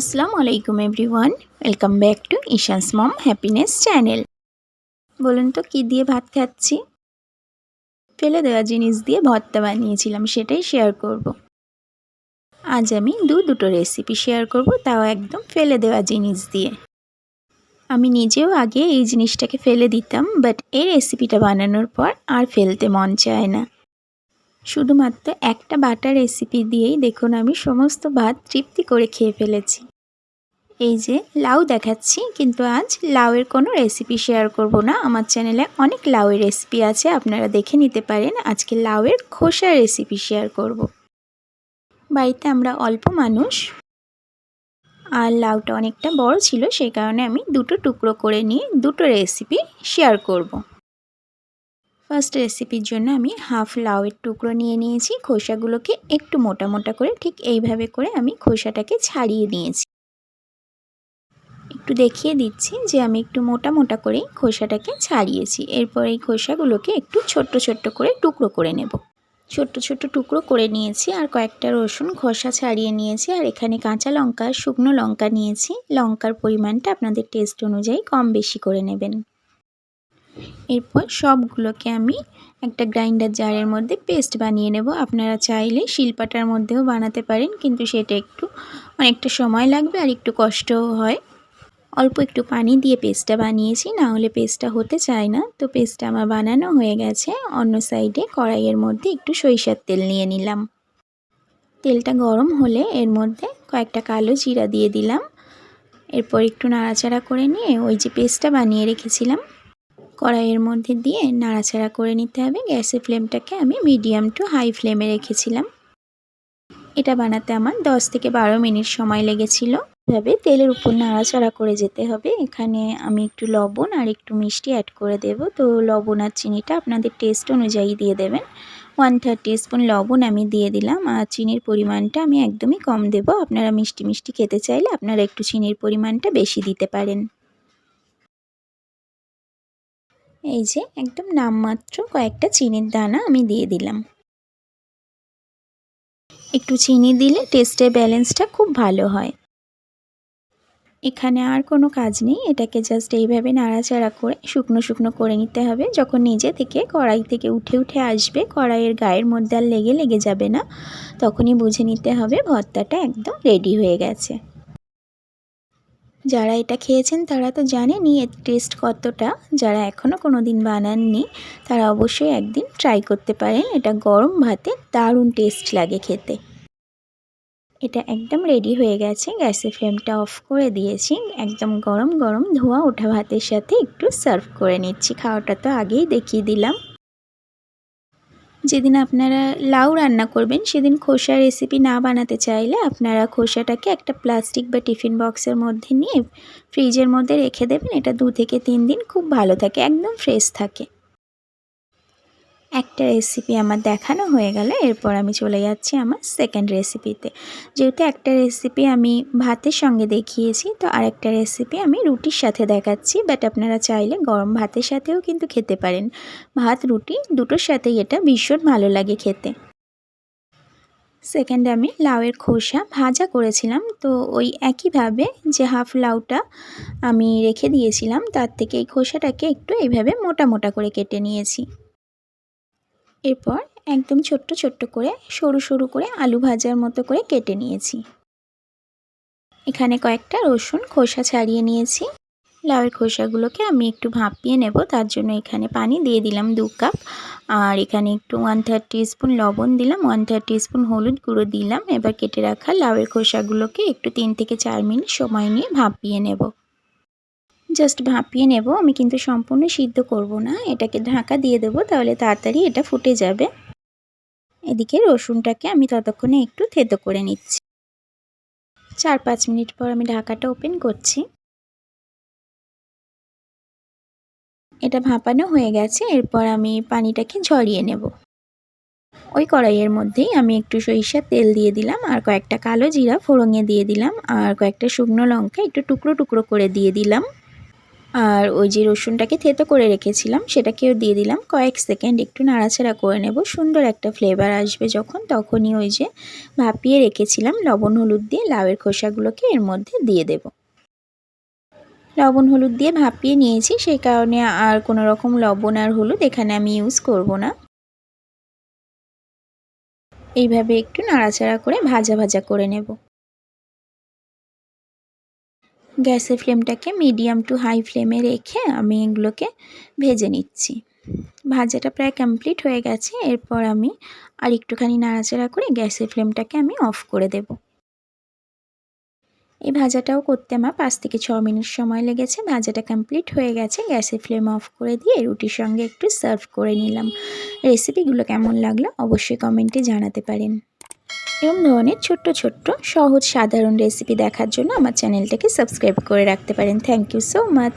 আসসালামু আলাইকুম everyone, welcome back to Ishan's mom happiness channel. বলুন তো, কী দিয়ে ভাত খাচ্ছি? ফেলে দেওয়া জিনিস দিয়ে ভর্তা বানিয়েছিলাম, সেটাই শেয়ার করব। আজ আমি দু দুটো রেসিপি শেয়ার করব, তাও একদম ফেলে দেওয়া জিনিস দিয়ে। আমি নিজেও আগে এই জিনিসটাকে ফেলে দিতাম বাট এই রেসিপিটা বানানোর পর আর ফেলতে মন চায় না। শুধুমাত্র একটা বাটার রেসিপি দিয়েই দেখুন, আমি সমস্ত ভাত তৃপ্তি করে খেয়ে ফেলেছি। এই যে লাউ দেখাচ্ছি, কিন্তু আজ লাউয়ের কোনো রেসিপি শেয়ার করব না আমার চ্যানেলে অনেক লাউয়ের রেসিপি আছে, আপনারা দেখে নিতে পারেন আজকে লাউয়ের খোসার রেসিপি শেয়ার করব। বাড়িতে আমরা অল্প মানুষ, আর লাউটা অনেকটা বড় ছিল সেই কারণে আমি দুটো টুকরো করে নিয়ে দুটো রেসিপি শেয়ার করব। ফার্স্ট রেসিপির জন্য আমি হাফ লাউয়ের টুকরো নিয়ে নিয়েছি খোসাগুলোকে একটু মোটা মোটা করে ঠিক এইভাবে করে আমি খোসাটাকে ছাড়িয়ে নিয়েছি একটু দেখিয়ে দিচ্ছি যে আমি একটু মোটা মোটা করেই খোসাটাকে ছাড়িয়েছি। এরপর এই খোসাগুলোকে একটু ছোট্ট ছোট্ট করে টুকরো করে নেব। ছোট্ট ছোট্ট টুকরো করে নিয়েছি আর কয়েকটা রসুন খোসা ছাড়িয়ে নিয়েছি আর এখানে কাঁচা লঙ্কা, শুকনো লঙ্কা নিয়েছি। লঙ্কার পরিমাণটা আপনাদের টেস্ট অনুযায়ী কম বেশি করে নেবেন। এরপর সবগুলোকে আমি একটা গ্রাইন্ডার জারের মধ্যে পেস্ট বানিয়ে নেব। আপনারা চাইলে শিলপাটার মধ্যেও বানাতে পারেন, কিন্তু সেটা একটু অনেকটা সময় লাগবে আর একটু কষ্টও হয়। অল্প একটু পানি দিয়ে পেস্টটা বানিয়েছি না হলে পেস্টটা হতে চায় না। তো পেস্টটা আমার বানানো হয়ে গেছে। অন্য সাইডে কড়াইয়ের মধ্যে একটু সরিষার তেল নিয়ে নিলাম। তেলটা গরম হলে এর মধ্যে কয়েকটা কালো জিরা দিয়ে দিলাম। এরপর একটু নাড়াচাড়া করে নিয়ে ওই যে পেস্টটা বানিয়ে রেখেছিলাম, কড়াইয়ের মধ্যে দিয়ে নাড়াচাড়া করে নিতে হবে। গ্যাসের ফ্লেমটাকে আমি মিডিয়াম টু হাই ফ্লেমে রেখেছিলাম। এটা বানাতে আমার 10 থেকে বারো মিনিট সময় লেগেছিল। এভাবে তেলের উপর নাড়াচাড়া করে যেতে হবে। এখানে আমি একটু লবণ আর একটু মিষ্টি অ্যাড করে দেব। তো লবণ আর চিনিটা আপনাদের টেস্ট অনুযায়ী দিয়ে দেবেন। ওয়ান থার্টি স্পুন লবণ আমি দিয়ে দিলাম। আর চিনির পরিমাণটা আমি একদমই কম দেব। আপনারা মিষ্টি মিষ্টি খেতে চাইলে আপনারা একটু চিনির পরিমাণটা বেশি দিতে পারেন। এই যে একদম নামমাত্র কয়েকটা চিনির দানা আমি দিয়ে দিলাম। একটু চিনি দিলে টেস্টে ব্যালেন্সটা খুব ভালো হয়। এখানে আর কোনো কাজ নেই, এটাকে জাস্ট এইভাবে নাড়াচাড়া করে, শুকনো শুকনো করে নিতে হবে। যখন নিজে থেকে কড়াই থেকে উঠে উঠে আসবে, কড়াইয়ের গায়ের মধ্যে আর লেগে লেগে যাবে না, তখনই বুঝে নিতে হবে ভর্তাটা একদম রেডি হয়ে গেছে। যারা এটা খেয়েছেন তারা তো জানেনই এর টেস্ট কতটা। যারা এখনও কোনো দিন বানাননি, তারা অবশ্যই একদিন ট্রাই করতে পারেন। এটা গরম ভাতে দারুণ টেস্ট লাগে খেতে। এটা একদম রেডি হয়ে গেছে। গ্যাসের ফ্লেমটা অফ করে দিয়েছি। একদম গরম গরম ধোয়া ওঠা ভাতের সাথে একটু সার্ভ করে নিচ্ছি। খাওয়াটা তো আগেই দেখিয়ে দিলাম। যেদিন আপনারা লাউ রান্না করবেন, সেদিন খোসা রেসিপি না বানাতে চাইলে আপনারা খোসাটাকে একটা প্লাস্টিক বা টিফিন বক্সের মধ্যে নিয়ে ফ্রিজের মধ্যে রেখে দেবেন। এটা দু থেকে তিন দিন খুব ভালো থাকে, একদম ফ্রেশ থাকে। একটা রেসিপি আমার দেখানো হয়ে গেলে, এরপর আমি চলে যাচ্ছি আমার সেকেন্ড রেসিপিতে যেহেতু একটা রেসিপি আমি ভাতের সঙ্গে দেখিয়েছি, তো আরেকটা রেসিপি আমি রুটির সাথে দেখাচ্ছি বাট আপনারা চাইলে গরম ভাতের সাথেও কিন্তু খেতে পারেন। ভাত, রুটি দুটোর সাথেই এটা ভীষণ ভালো লাগে খেতে। সেকেন্ড আমি লাউয়ের খোসা ভাজা করেছিলাম, তো ওই একইভাবে যে হাফ লাউটা আমি রেখে দিয়েছিলাম, তার থেকে এই খোসাটাকে একটু এইভাবে মোটা মোটা করে কেটে নিয়েছি। এরপর একদম ছোট্ট ছোট্ট করে সরু সরু করে আলু ভাজার মতো করে কেটে নিয়েছি। এখানে কয়েকটা রসুন খোসা ছাড়িয়ে নিয়েছি। লাউয়ের খোসাগুলোকে আমি একটু ভাপিয়ে নেব, তার জন্য এখানে পানি দিয়ে দিলাম দু কাপ। আর এখানে একটু ওয়ান থার্টি স্পুন লবণ দিলাম ওয়ান থার্টি স্পুন হলুদ গুঁড়ো দিলাম। এবার কেটে রাখা লাউয়ের খোসাগুলোকে একটু তিন থেকে চার মিনিট সময় নিয়ে ভাপিয়ে নেব। জাস্ট ভাপিয়ে নেব, আমি কিন্তু সম্পূর্ণ সিদ্ধ করব না, এটাকে ঢাকা দিয়ে দেব, তাহলে তাড়াতাড়ি এটা ফুটে যাবে। এদিকে রসুনটাকে আমি ততক্ষণে একটু থেতো করে নিচ্ছি। চার পাঁচ মিনিট পর আমি ঢাকাটা ওপেন করছি। এটা ভাপানো হয়ে গেছে, এরপর আমি পানিটাকে ঝরিয়ে নেব। ওই কড়াইয়ের মধ্যেই আমি একটু সরিষার তেল দিয়ে দিলাম, আর কয়েকটা কালো জিরা ফোড়ঙে দিয়ে দিলাম, আর কয়েকটা শুকনো লঙ্কা একটু টুকরো টুকরো করে দিয়ে দিলাম। আর ওই যে রসুনটাকে থেতো করে রেখেছিলাম, সেটাকেও দিয়ে দিলাম। কয়েক সেকেন্ড একটু নাড়াচাড়া করে নেব, সুন্দর একটা ফ্লেভার আসবে যখন। তখনই ওই যে ভাপিয়ে রেখেছিলাম, লবণ, হলুদ দিয়ে লাউয়ের খোসাগুলোকে এর মধ্যে দিয়ে দেব। লবণ, হলুদ দিয়ে ভাপিয়ে নিয়েছি, সেই কারণে আর কোনো রকম লবণ আর হলুদ এখানে আমি ইউজ করব না। এইভাবে একটু নাড়াচাড়া করে ভাজা ভাজা করে নেব। গ্যাসের ফ্লেমটাকে মিডিয়াম টু হাই ফ্লেমে রেখে আমি এগুলোকে ভেজে নিচ্ছি। ভাজাটা প্রায় কমপ্লিট হয়ে গেছে, এরপর আমি আর একটুখানি নাড়াচাড়া করে গ্যাসের ফ্লেমটাকে আমি অফ করে দেব। এই ভাজাটাও করতে আমার পাঁচ থেকে ছ মিনিট সময় লেগেছে, ভাজাটা কমপ্লিট হয়ে গেছে, গ্যাসের ফ্লেম অফ করে দিয়ে রুটির সঙ্গে একটু সার্ভ করে নিলাম। রেসিপিগুলো কেমন লাগল অবশ্যই কমেন্টে জানাতে পারেন। এরকম ধরনের ছোট্ট ছোট্ট, সহজ, সাধারণ রেসিপি দেখার জন্য আমার চ্যানেলটাকে সাবস্ক্রাইব করে রাখতে পারেন। Thank you so much